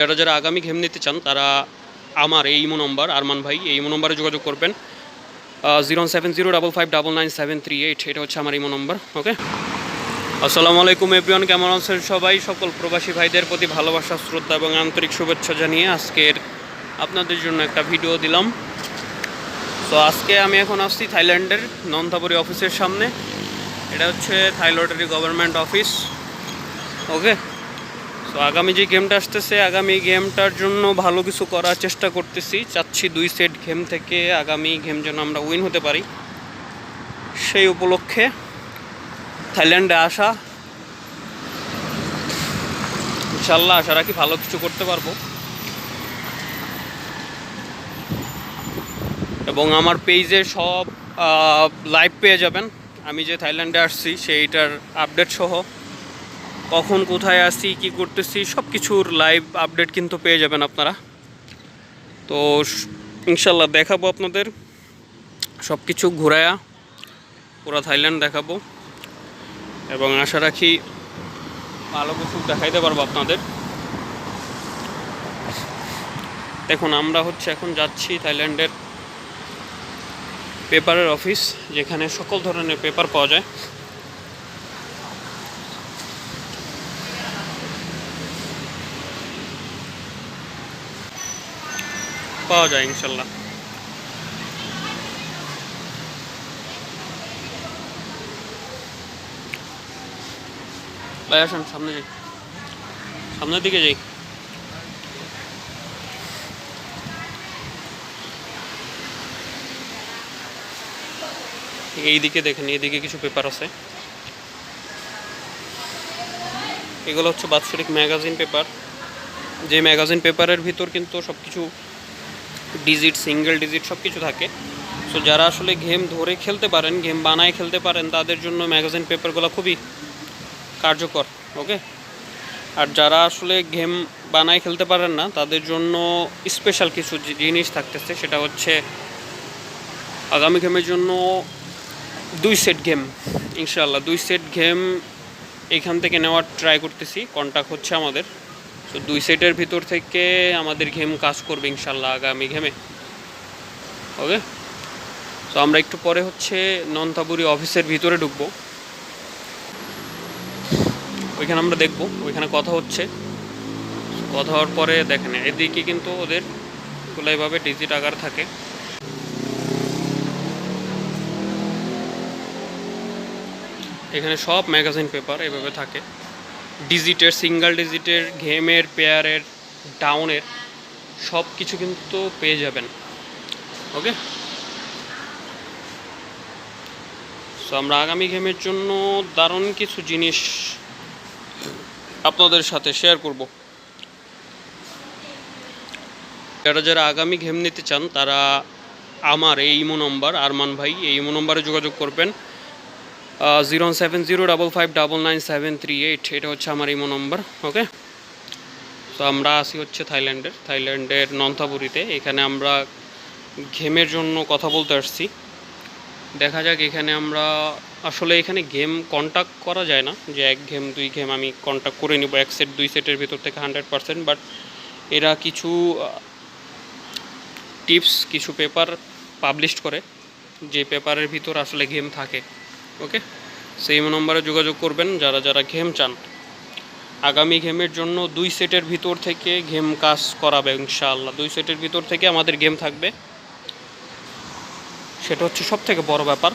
যারা যারা আগামী ঘেম নিতে চান, তারা আমার এই ইমো নম্বর, আরমান ভাই, এই ইমো নম্বরে যোগাযোগ করবেন। Zero seven zero double five double nine seven three eight, এটা হচ্ছে আমার ইমো নম্বর, ওকে? আসসালামু আলাইকুম এভরিওয়ান, কেমন আছেন সবাই? সকল প্রবাসী ভাইদের প্রতি ভালোবাসা, শ্রদ্ধা এবং আন্তরিক শুভেচ্ছা জানিয়ে আজকের আপনাদের জন্য একটা ভিডিও দিলাম। তো আজকে আমি এখন আসছি থাইল্যান্ডের নন্দাপুরি অফিসের সামনে। এটা হচ্ছে থাইলটারি গভর্নমেন্ট অফিস, ওকে? তো আগামী যে গেমটা আসতেছে, আগামী গেমটার জন্য ভালো কিছু করার চেষ্টা করতেছি। চাচ্ছি দুই সেট গেম থেকে আগামী গেম যেন আমরা উইন হতে পারি। সেই উপলক্ষে থাইল্যান্ডে আসা। ইনশাল্লাহ আশা রাখি ভালো কিছু করতে পারব। এবং আমার পেজে সব লাইভ পেয়ে যাবেন। আমি যে থাইল্যান্ডে আসছি, সেইটার আপডেট সহ। কখন কোথায় আসছি কি করতেছি সব কিছুর লাইভ আপডেট কিন্তু পেয়ে যাবেন আপনারা। তো ইনশাল্লাহ দেখাবো আপনাদের। সব কিছু ঘুরায়া পুরো থাইল্যান্ড দেখাবো। এবং আশা রাখি ভালো কিছু দেখাইতে পারব আপনাদের। দেখুন, আমরা হচ্ছে এখন যাচ্ছি থাইল্যান্ডের পেপারের অফিস যেখানে সকল ধরনের পেপার পাওয়া যায়। পাওয়া যায়, ইনশাল্লাহ। ভাই, আসুন, সামনে যাই। সামনের দিকে যাই। এই দিকে দেখেন এইদিকে কিছু পেপার আছে। এগুলো হচ্ছে বাৎসরিক ম্যাগাজিন পেপার যে ম্যাগাজিন পেপারের ভিতর কিন্তু সব কিছু ডিজিট, সিঙ্গেল ডিজিট সব কিছু থাকে। সো যারা আসলে গেম ধরে খেলতে পারেন, গেম বানায় খেলতে পারেন, তাদের জন্য ম্যাগাজিন পেপারগুলো খুবই কার্যকর ওকে আর যারা আসলে গেম বানায় খেলতে পারেন না, তাদের জন্য স্পেশাল কিছু জিনিস থাকতেছে, সেটা হচ্ছে আগামী গেমের জন্য দুই সেট গেম ইনশাল্লাহ দুই সেট গেম এখান থেকে নেওয়ার ট্রাই করতেছি কন্ট্যাক্ট হচ্ছে আমাদের। তো দুই সেটের ভিতর থেকে আমাদের ঘেম কাজ করবে ইনশাল্লাহ আগামী ঘেমে ওকে? তো আমরা একটু পরে হচ্ছে নন্তাপুরি অফিসের ভিতরে ঢুকবো। ওইখানে আমরা দেখব, ওইখানে কথা হচ্ছে। কথা হওয়ার পরে দেখেন, এদিকে কিন্তু ওদেরগুলো এভাবে ডিজিট আকার থাকে। এখানে সব ম্যাগাজিন পেপার এভাবে থাকে। ডিজিটের, সিঙ্গেল ডিজিটের, গেমের, পেয়ারের, ডাউনের সব কিছু কিন্তু পেয়ে যাবেন। ওকে? সো আমরা আগামী গেমের জন্য দারুণ কিছু জিনিস আপনাদের সাথে শেয়ার করব। যারা যারা আগামী গেম নিতে চান, তারা আমার এই ইমো নম্বর, আরমান ভাই, এই ইমো নম্বরে যোগাযোগ করবেন। Zero seven zero double five double nine seven three eight, এটা হচ্ছে আমার ইমো নম্বর ওকে তো আমরা আসি হচ্ছে থাইল্যান্ডের থাইল্যান্ডের নন্থাপুরিতে। এখানে আমরা গেমের জন্য কথা বলতে আসছি। দেখা যাক এখানে আমরা, আসলে এখানে গেম কন্ট্যাক্ট করা যায় না, যে এক গেম, দুই গেম আমি কন্ট্যাক্ট করে নিব, এক সেট দুই সেটের ভিতর থেকে হান্ড্রেড পারসেন্ট বাট এরা কিছু টিপস কিছু পেপার পাবলিশ করে, যে পেপারের ভিতর আসলে গেম থাকে। ওকে? সেই নম্বরে যোগাযোগ করবেন যারা যারা ঘেম চান। আগামী ঘেমের জন্য দুই সেটের ভিতর থেকে ঘেম কাজ করাবে ইনশাআল্লাহ। দুই সেটের ভিতর থেকে আমাদের গেম থাকবে। সেটা হচ্ছে সব থেকে বড় ব্যাপার।